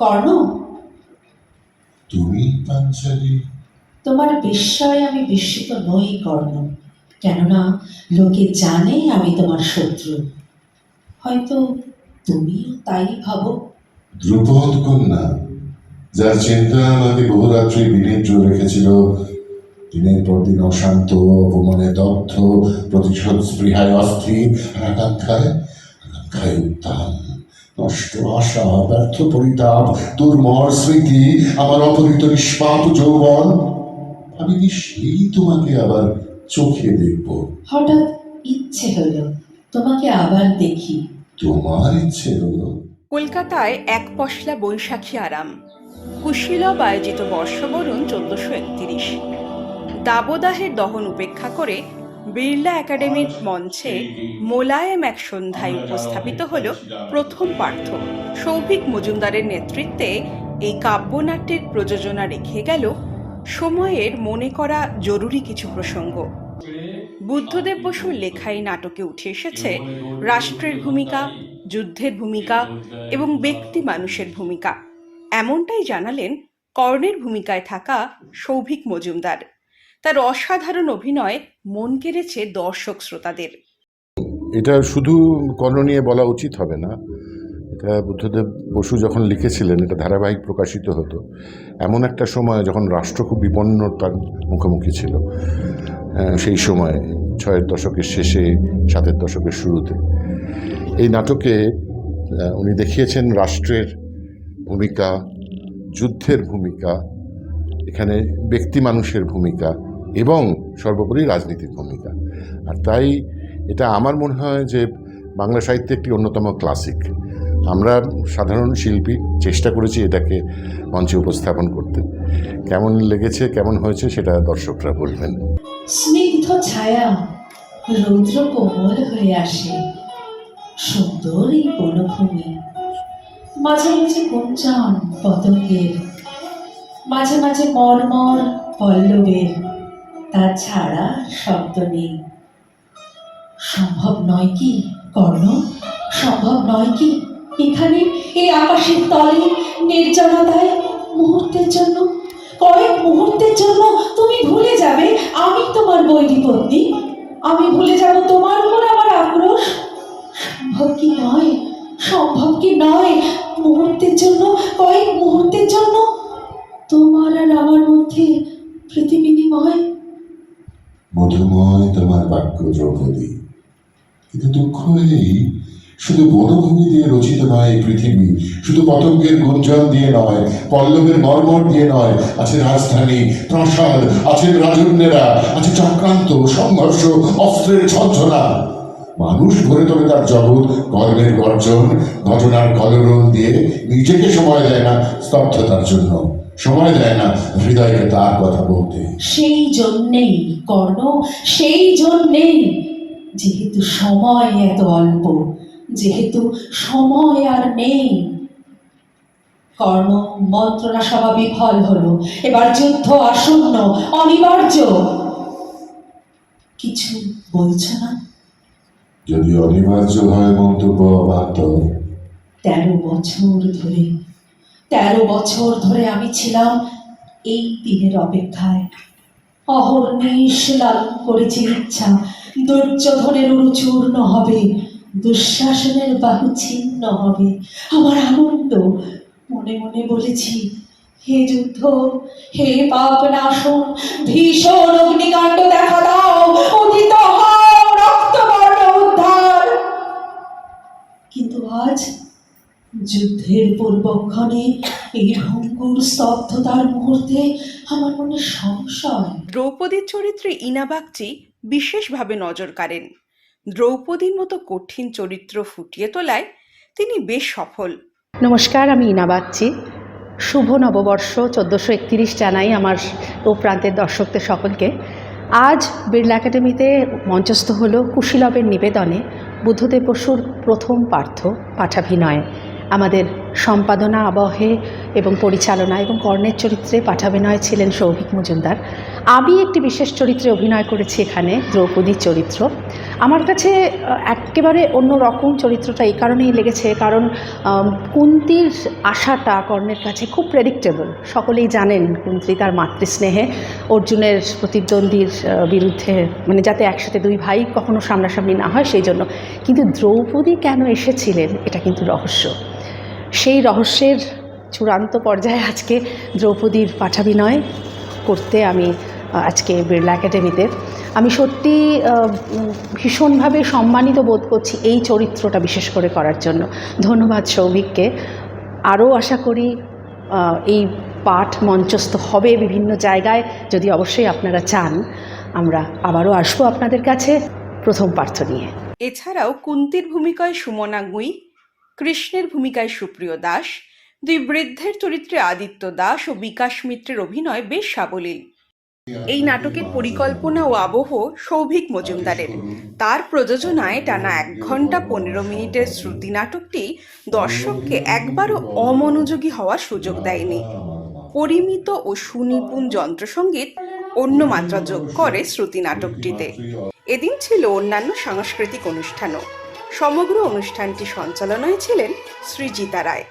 কর্ণ তুমি পাঞ্চালী। তোমার বিস্ময়ে আমি বিস্মিত নই কর্ণ কেননা লোকে জানে আমি তোমার শত্রু। হয়তো তুমিও তাই ভাবো। ধ্রুপদ কন্যা যার চিন্তা আমাকে বহুরাত্রি বিনিদ্র রেখেছিল দিনের পর দিন অশান্ত অপমানে দগ্ধ প্রতিশোধ স্পৃহায় অস্থির আকাঙ্ক্ষায় আকাঙ্ক্ষায় উত্তাল। নষ্ট আশা ব্যর্থ পরিতাপ দুর্মর স্মৃতি আমার অপরিত নিষ্পাপ যৌবন আমি কি সেই তোমাকে আবার চোখে দেখব? হঠাৎ ইচ্ছে হলো তোমাকে আবার দেখি। তোমার ইচ্ছে হলো। কলকাতায় এক পশলা বৈশাখী আরাম। কুশীলব আয়োজিত বর্ষবরণ চোদ্দশো একত্রিশ। দাবদাহের দহন উপেক্ষা করে বিড়লা একাডেমির মঞ্চে মোলায়েম এক সন্ধ্যায় উপস্থাপিত হল প্রথম পার্থ। সৌভিক মজুমদারের নেতৃত্বে এই কাব্যনাট্যের প্রযোজনা রেখে গেল সময়ের মনে করা জরুরি কিছু প্রসঙ্গ। বুদ্ধদেব বসুর লেখাই নাটকে উঠে এসেছে রাষ্ট্রের ভূমিকা, যুদ্ধের ভূমিকা এবং ব্যক্তি মানুষের ভূমিকা। এমনটাই জানালেন কর্ণের ভূমিকায় থাকা সৌভিক মজুমদার। তার অসাধারণ অভিনয় মন কেড়েছে দর্শক শ্রোতাদের। এটা শুধু কর্ণ নিয়ে বলা উচিত হবে না। এটা বুদ্ধদেব বসু যখন লিখেছিলেন, এটা ধারাবাহিক প্রকাশিত হতো। এমন একটা সময় যখন রাষ্ট্র খুব বিপন্নতার মুখোমুখি ছিল সেই সময়, ছয়ের দশকের শেষে, সাতের দশকের শুরুতে। এই নাটকে উনি দেখিয়েছেন রাষ্ট্রের ভূমিকা, যুদ্ধের ভূমিকা, এখানে ব্যক্তি মানুষের ভূমিকা এবং সর্বোপরি রাজনীতির ভূমিকা। আর তাই এটা আমার মনে হয় যে বাংলা সাহিত্যে একটি অন্যতম ক্লাসিক। আমরা সাধারণ শিল্পী চেষ্টা করেছি এটাকে মঞ্চে উপস্থাপন করতে। কেমন লেগেছে, কেমন হয়েছে সেটা দর্শকরা বলবেন। স্নিগ্ধ ছায়া রৌদ্র কোমল হয়ে আসে সুন্দর এই বনভূমি। মাঝে মাঝে কুঞ্চন পতঙ্গের মাঝে মাঝে পল্লবের তাছাড়া শব্দ নেই। সম্ভব নয় কি, কর্ণ? সম্ভব নয় কি, এখানে এই আকাশের তলে নির্জনতায় মুহূর্তের জন্য, কয়েক মুহূর্তের জন্য তুমি ভুলে যাবে আমি তোমার বৈরী আমি ভুলে যাব তোমার উপর আমার আক্রোশ। সম্ভব কি নয়? সম্ভব কি নয়? মুহূর্তের জন্য, কয়েক মুহূর্তের জন্য তোমার আর আমার মধ্যে মধুময় তোমার বাক্য দ্রৌপদী কিন্তু দুঃখ এই, শুধু বনভূমি দিয়ে রচিত নয় এই পৃথিবী, শুধু পতঙ্গের গুঞ্জন দিয়ে নয়, পল্লবের মর্মর দিয়ে নয়, আছে রাজধানী, প্রাসাদ আছেন রাজন্যেরা, আছে চক্রান্ত, সংঘর্ষ, অস্ত্রের ঝঞ্ঝনা মানুষ ভরে তোলে তার জগৎ, কর্মের গর্জন, ঘটনার কলরল দিয়ে নিজেকে সময় দেয় না স্তব্ধতার জন্য। সময় দেয় না হৃদয়কে তার কথা বলতে। সেই জন্যেই কর্ণ সেই জন্যেই যেহেতু সময় এত অল্প যেহেতু সময় আর নেই কর্ণ মন্ত্রণা সভা বিফল হলো। এবার যুদ্ধ আসন্ন অনিবার্য। কিছু বলছো না? যদি অনিবার্য হয় মন্তব্য তেরো বছর ধরে তেরো বছর ধরে আমি ছিলাম এই দিনের অপেক্ষায়। অহর্নিশ লালন করেছি ইচ্ছা, দুর্যোধনের উরুচূর্ণ হবে, দুঃশাসনের বাহু ছিন্ন হবে। আমার আনন্দ, মনে মনে বলেছি, হে যুদ্ধ, হে পাপ নাশন, ভীষণ অগ্নিকাণ্ড যুদ্ধের পূর্বক্ষণে এই ভঙ্গুর স্তব্ধতার মুহূর্তে আমার মনে সংশয়। দ্রৌপদীর চরিত্রে ইনা বাগচি বিশেষভাবে নজর কাড়েন। দ্রৌপদীর মতো কঠিন চরিত্র ফুটিয়ে তোলায় তিনি বেশ সফল। নমস্কার আমি ইনা বাগচি শুভ নববর্ষ চোদ্দোশো একত্রিশ জানাই আমার ও প্রান্তের দর্শকদের সকলকে। আজ বিড়লা একাডেমিতে মঞ্চস্থ হলো কুশীলবের নিবেদনে বুদ্ধদেব বসুর প্রথম পার্থ পাঠাভিনয়। আমাদের সম্পাদনা, আবহে এবং পরিচালনা এবং কর্ণের চরিত্রে পাঠাভিনয় ছিলেন সৌভিক মজুমদার। আমি একটি বিশেষ চরিত্রে অভিনয় করেছি এখানে, দ্রৌপদীর চরিত্র। আমার কাছে একেবারে অন্য রকম চরিত্রটা এই কারণেই লেগেছে, কারণ কুন্তির আশাটা কর্ণের কাছে খুব প্রেডিক্টেবল সকলেই জানেন কুন্তি তার মাতৃস্নেহে, অর্জুনের প্রতিদ্বন্দ্বীর বিরুদ্ধে মানে যাতে একসাথে দুই ভাই কখনো সামনাসামনি না হয় সেই জন্য। কিন্তু দ্রৌপদী কেন এসেছিলেন, এটা কিন্তু রহস্য। সেই রহস্যের চূড়ান্ত পর্যায়ে আজকে দ্রৌপদীর পাঠাভিনয় করতে আমি আজকে বিড়লা একাডেমিতে আমি সত্যি ভীষণভাবে সম্মানিত বোধ করছি এই চরিত্রটা বিশেষ করে করার জন্য। ধন্যবাদ সৌভিককে। আরও আশা করি এই পাঠ মঞ্চস্থ হবে বিভিন্ন জায়গায়, যদি অবশ্যই আপনারা চান, আমরা আবারও আসব আপনাদের কাছে প্রথম পার্থ নিয়ে। এছাড়াও কুন্তির ভূমিকায় সুমনা গুই কৃষ্ণের ভূমিকায় সুপ্রিয় দাস, দুই বৃদ্ধের চরিত্রে আদিত্য দাস ও বিকাশ মিত্রের অভিনয় বেশ সাবলীল। এই নাটকের পরিকল্পনা ও আবহ সৌভিক মজুমদারের। তার প্রযোজনায় টানা এক ঘণ্টা পনেরো মিনিটের শ্রুতি নাটকটি দর্শককে একবারও অমনোযোগী হওয়ার সুযোগ দেয়নি। পরিমিত ও সুনিপুণ যন্ত্রসঙ্গীত অন্য মাত্রা যোগ করে শ্রুতি নাটকটিতে। এদিন ছিল অন্যান্য সাংস্কৃতিক অনুষ্ঠানও। সমগ্র অনুষ্ঠানটি সঞ্চালনায় ছিলেন শ্রীজিতা রায়।